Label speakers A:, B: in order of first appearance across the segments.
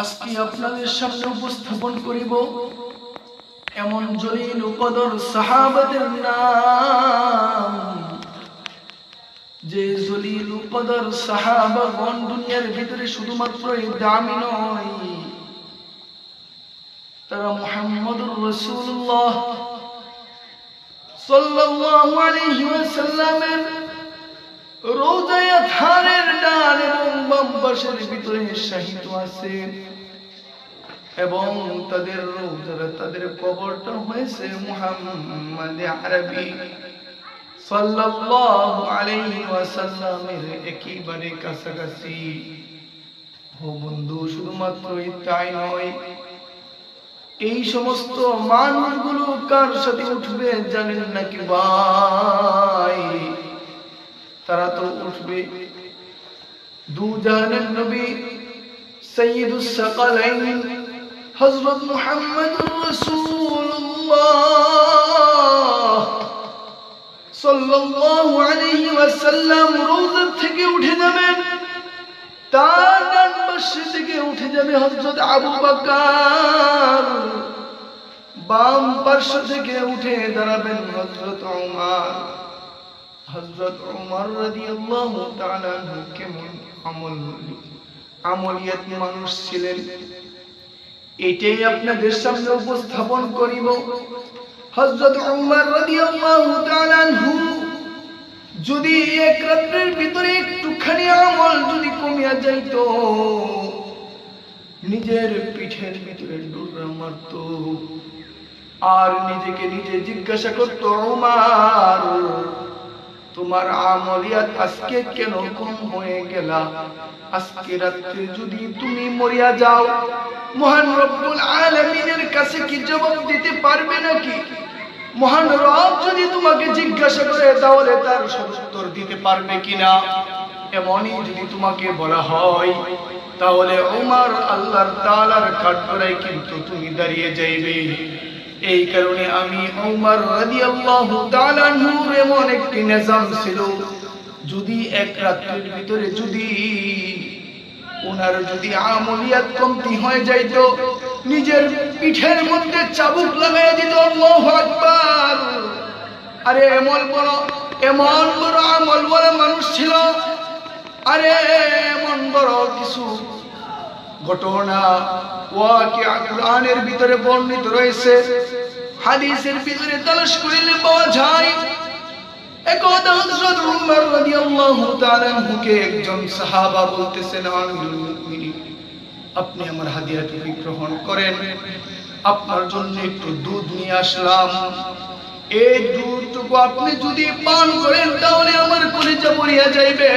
A: আজকে আপনাদের সামনে উপস্থাপন করিব এমন জলিল উপদর সাহাবাদের নাম। যে জলিল উপদর সাহাবাগণ দুনিয়ার ভিতরে শুধুমাত্র এই দামি নয়, তারা মুহাম্মদুর রসুল্লাহ সাল্লাল্লাহু আলাইহি ওয়াসাল্লামের রোজায় থানের ডান পাশের ভিতরে শাহিত আছে। এবং তাদের তাদের কবরটা হয়েছে মুহাম্মদ আরবি। সাল্লাল্লাহু আলাইহি ওয়াসাল্লামের কাছাকাছি। ও বন্ধু, শুধুমাত্র তাই নয়, এই সমস্ত মানগুলো কার সাথে উঠবে জানেন নাকি ভাই? তারা তো উঠবে দু জাহানের নবী সৈয়দুস সাকালাইন হযরত মুহাম্মদুর রাসূলুল্লাহ সাল্লাল্লাহু আলাইহি ওয়াসাল্লাম রওজা থেকে উঠে যাবেন। তার ডান পাশে থেকে উঠে যাবে হযরত আবু বকর। বাম পার্শ্ব থেকে উঠে দাঁড়াবেন হযরত ওমর হযরত ওমর রাদিয়াল্লাহু তাআলা কেমন আমল আমলিয়াত মানুষ ছিলেন। এটাই আপনাদের সামনে উপস্থাপন করিব। যদি এক ভিতরে একটুখানি আমল যদি কমিয়া যাইতো, নিজের পিঠের ভিতরে ডুররা মারত। আর নিজেকে নিজে জিজ্ঞাসা করতো ওমর তোমার আমলিয়াত আজকে কেন কম হয়ে গেলা? আজকে রাত্রে যদি তুমি মরিয়া যাও, মহান রব্বুল আলামিনের কাছে কি জবাব দিতে পারবে নাকি? মহান রব যদি তোমাকে জিজ্ঞাসা করে, তাহলে তার উত্তর দিতে পারবে কিনা? এমনই যদি তোমাকে বলা হয়, তাহলে ওমর আল্লাহর তাআলার কাঠগড়ায় কিন্তু তুমি দাঁড়িয়ে যাইবে। এই কারণে আমি ওমর রাদিয়াল্লাহু তাআলা নূর এমন একটি নিজাম ছিল, যদি এক রাত্রির ভিতরে যদি ওনার যদি আমলিয়াত কমতি হয়ে যাইতো, নিজের পিঠের মধ্যে চাবুক লাগাই দিত, আল্লাহু আকবার। আরে এমন বড় এমন বড় আমল বড় মানুষ ছিল, আরে এমন বড় কিছু ঘটনা কোরআনের ভিতরে বর্ণিত রয়েছে, হাদিসের ভিতরে তালাশ করিলে পাওয়া যায়, একদা হযরত উমর রাদিয়াল্লাহু আনহুকে একজন সাহাবা বলতেছেন, আমিরুল মুমিনিন, আপনি আমার হাদিয়াটি গ্রহণ করেন, আপনার জন্য একটু দুধ নিয়ে আসলাম, এই দুধটুকু আপনি যদি পান করেন তাহলে আমার কলিজা পড়িয়া যাইবে।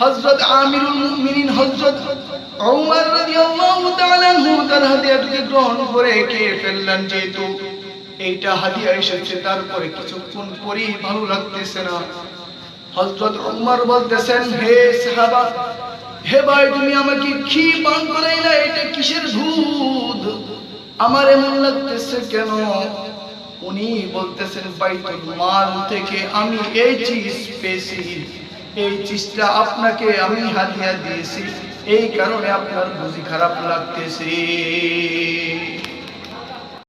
A: হযরত আমিরুল মুমিনিন, হযরত ওমর রাদিয়াল্লাহু তাআলা তার হাদিয়াটিকে গ্রহণ করে খেয়ে ফেললেন যেহেতু এইটা হাদিয়া এসেছে, তারপরে কিছুক্ষণ পরেই ভালো লাগতেছে না। হযরত ওমর বলতেছেন, হে সাহাবা, হে ভাই, তুমি আমাকে কি পান করাইলা? এটা কিসের দুধ আমার এমন লাগতেছে কেন? উনি বলতেছেন, বাইতুল মাল থেকে আমি এই চিজ পেয়েছি। এই চিজটা আপনাকে আমি হাদিয়া দিয়েছি। এই কারণে আপনার বুঝি খারাপ লাগতেছে